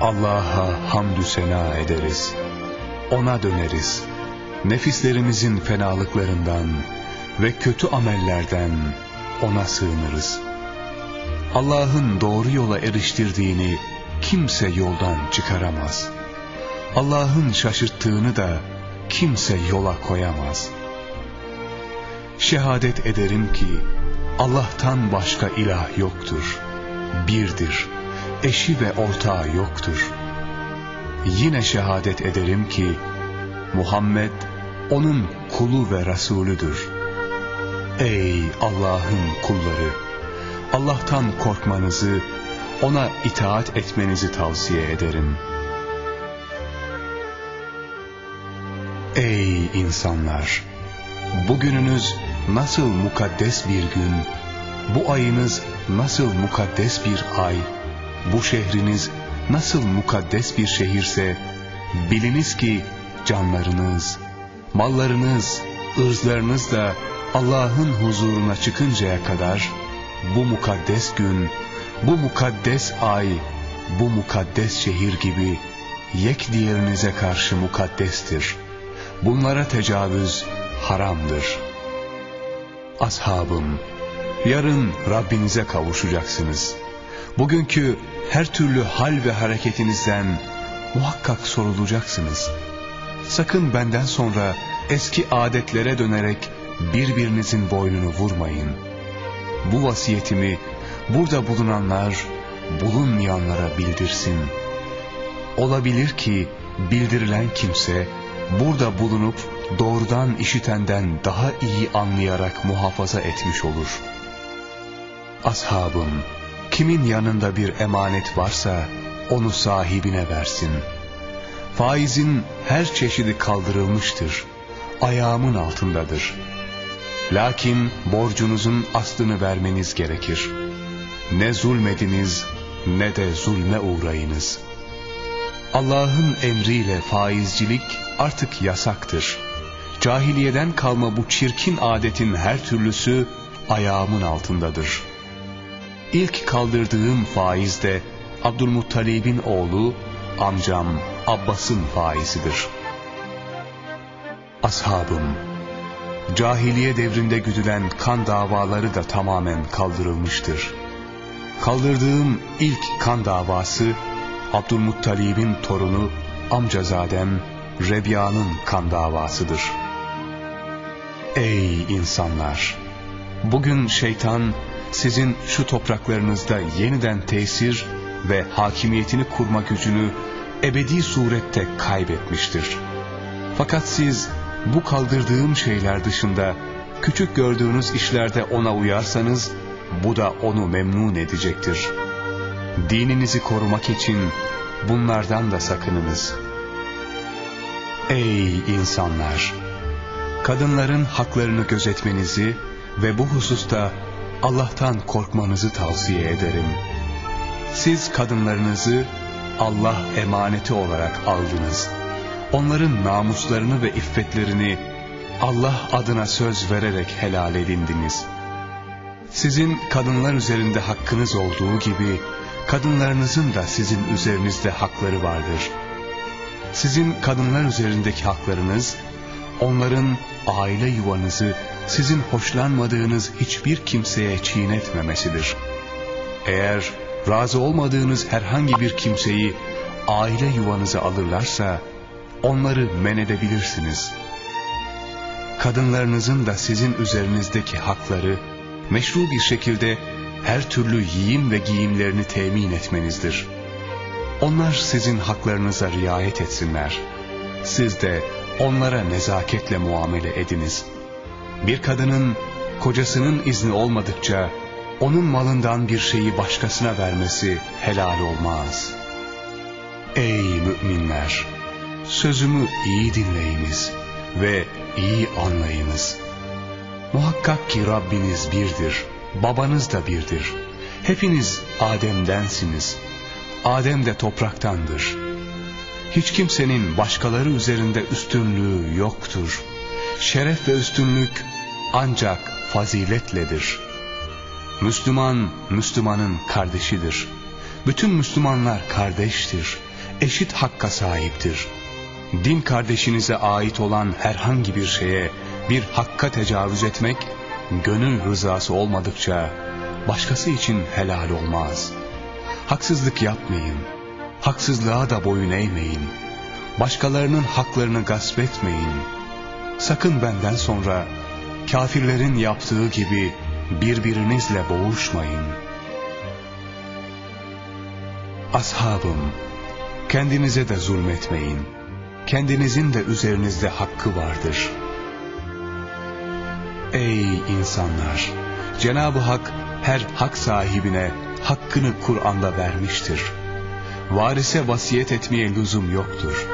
Allah'a hamdü sena ederiz. Ona döneriz. Nefislerimizin fenalıklarından ve kötü amellerden ona sığınırız. Allah'ın doğru yola eriştirdiğini kimse yoldan çıkaramaz. Allah'ın şaşırttığını da kimse yola koyamaz. Şehadet ederim ki Allah'tan başka ilah yoktur. Birdir. Eşi ve ortağı yoktur. Yine şehadet ederim ki Muhammed onun kulu ve Resulüdür. Ey Allah'ın kulları! Allah'tan korkmanızı, ona itaat etmenizi tavsiye ederim. İnsanlar! Bugününüz nasıl mukaddes bir gün, bu ayınız nasıl mukaddes bir ay, bu şehriniz nasıl mukaddes bir şehirse, biliniz ki canlarınız, mallarınız, ırzlarınız da Allah'ın huzuruna çıkıncaya kadar, bu mukaddes gün, bu mukaddes ay, bu mukaddes şehir gibi yek diğerinize karşı mukaddestir. Bunlara tecavüz haramdır. Ashabım, yarın Rabbinize kavuşacaksınız. Bugünkü her türlü hal ve hareketinizden muhakkak sorulacaksınız. Sakın benden sonra eski adetlere dönerek birbirinizin boynunu vurmayın. Bu vasiyetimi burada bulunanlar bulunmayanlara bildirsin. Olabilir ki bildirilen kimse burada bulunup doğrudan işitenden daha iyi anlayarak muhafaza etmiş olur. Ashabım, kimin yanında bir emanet varsa onu sahibine versin. Faizin her çeşidi kaldırılmıştır. Ayağımın altındadır. Lakin borcunuzun aslını vermeniz gerekir. Ne zulmediniz ne de zulme uğrayınız. Allah'ın emriyle faizcilik artık yasaktır. Cahiliyeden kalma bu çirkin adetin her türlüsü ayağımın altındadır. İlk kaldırdığım faiz de Abdülmuttalib'in oğlu, amcam Abbas'ın faizidir. Ashabım, cahiliye devrinde güdülen kan davaları da tamamen kaldırılmıştır. Kaldırdığım ilk kan davası, Abdülmuttalib'in torunu amcazadem Rebiya'nın kan davasıdır. Ey insanlar! Bugün şeytan sizin şu topraklarınızda yeniden tesir ve hakimiyetini kurma gücünü ebedi surette kaybetmiştir. Fakat siz bu kaldırdığım şeyler dışında küçük gördüğünüz işlerde ona uyarsanız bu da onu memnun edecektir. Dininizi korumak için bunlardan da sakınınız. Ey insanlar! Kadınların haklarını gözetmenizi ve bu hususta Allah'tan korkmanızı tavsiye ederim. Siz kadınlarınızı Allah emaneti olarak aldınız. Onların namuslarını ve iffetlerini Allah adına söz vererek helal edindiniz. Sizin kadınlar üzerinde hakkınız olduğu gibi, kadınlarınızın da sizin üzerinizde hakları vardır. Sizin kadınlar üzerindeki haklarınız, onların aile yuvanızı sizin hoşlanmadığınız hiçbir kimseye çiğnetmemesidir. Eğer razı olmadığınız herhangi bir kimseyi aile yuvanıza alırlarsa, onları men edebilirsiniz. Kadınlarınızın da sizin üzerinizdeki hakları, meşru bir şekilde her türlü yiyim ve giyimlerini temin etmenizdir. Onlar sizin haklarınıza riayet etsinler. Siz de onlara nezaketle muamele ediniz. Bir kadının kocasının izni olmadıkça onun malından bir şeyi başkasına vermesi helal olmaz. Ey müminler! Sözümü iyi dinleyiniz ve iyi anlayınız. Muhakkak ki Rabbiniz birdir, babanız da birdir. Hepiniz Adem'densiniz. Adem de topraktandır. Hiç kimsenin başkaları üzerinde üstünlüğü yoktur. Şeref ve üstünlük ancak faziletledir. Müslüman, Müslümanın kardeşidir. Bütün Müslümanlar kardeştir. Eşit hakka sahiptir. Din kardeşinize ait olan herhangi bir şeye bir hakka tecavüz etmek, gönül rızası olmadıkça başkası için helal olmaz. Haksızlık yapmayın. Haksızlığa da boyun eğmeyin. Başkalarının haklarını gasp etmeyin. Sakın benden sonra kafirlerin yaptığı gibi birbirinizle boğuşmayın. Ashabım, kendinize de zulmetmeyin. Kendinizin de üzerinizde hakkı vardır. Ey insanlar! Cenab-ı Hak her hak sahibine hakkını Kur'an'da vermiştir. Varise vasiyet etmeye lüzum yoktur.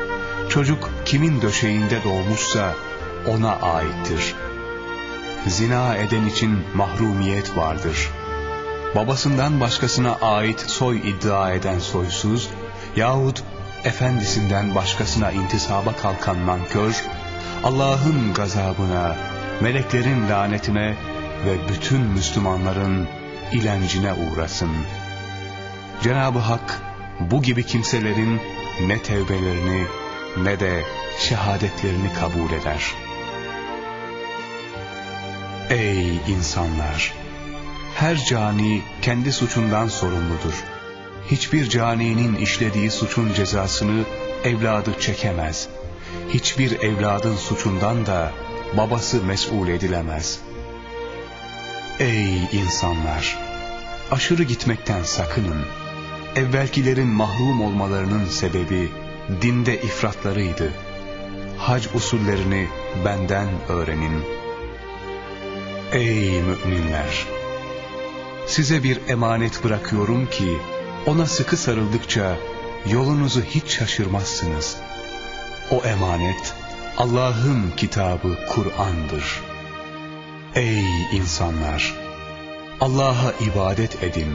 Çocuk kimin döşeğinde doğmuşsa ona aittir. Zina eden için mahrumiyet vardır. Babasından başkasına ait soy iddia eden soysuz yahut efendisinden başkasına intisaba kalkan nankör, Allah'ın gazabına, meleklerin lanetine ve bütün Müslümanların ilencine uğrasın. Cenab-ı Hak bu gibi kimselerin ne tevbelerini ne de şehadetlerini kabul eder. Ey insanlar! Her cani kendi suçundan sorumludur. Hiçbir caninin işlediği suçun cezasını evladı çekemez. Hiçbir evladın suçundan da babası mesul edilemez. Ey insanlar! Aşırı gitmekten sakının. Evvelkilerin mahrum olmalarının sebebi dinde ifratlarıydı. Hac usullerini benden öğrenin. Ey müminler! Size bir emanet bırakıyorum ki, ona sıkı sarıldıkça yolunuzu hiç şaşırmazsınız. O emanet Allah'ın kitabı Kur'an'dır. Ey insanlar! Allah'a ibadet edin.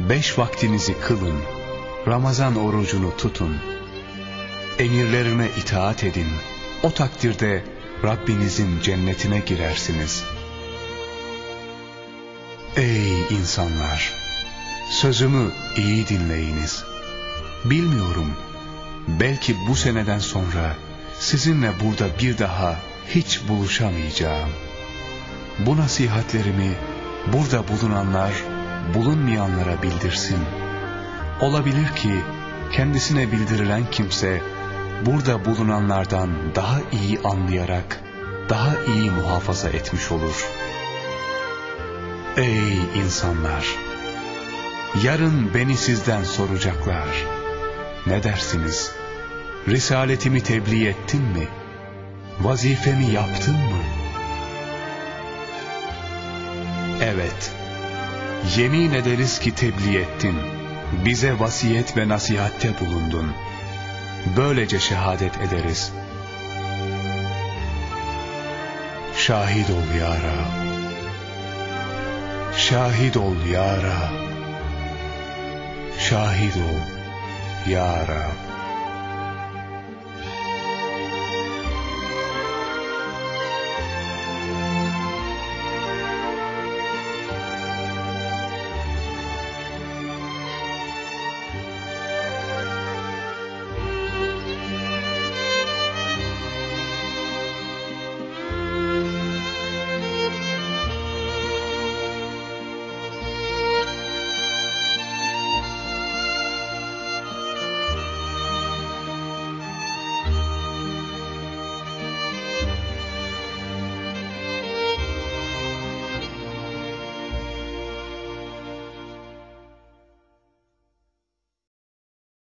Beş vaktinizi kılın. Ramazan orucunu tutun. Emirlerine itaat edin. O takdirde Rabbinizin cennetine girersiniz. Ey insanlar! Sözümü iyi dinleyiniz. Bilmiyorum, belki bu seneden sonra sizinle burada bir daha hiç buluşamayacağım. Bu nasihatlerimi burada bulunanlar bulunmayanlara bildirsin. Olabilir ki kendisine bildirilen kimse burada bulunanlardan daha iyi anlayarak daha iyi muhafaza etmiş olur. Ey insanlar! Yarın beni sizden soracaklar. Ne dersiniz? Risaletimi tebliğ ettin mi? Vazifemi yaptın mı? Evet, yemin ederiz ki tebliğ ettin. Bize vasiyet ve nasihatte bulundun. Böylece şehadet ederiz. Şahit ol ya Rab. Şahit ol ya Rab. Şahit ol ya Rab.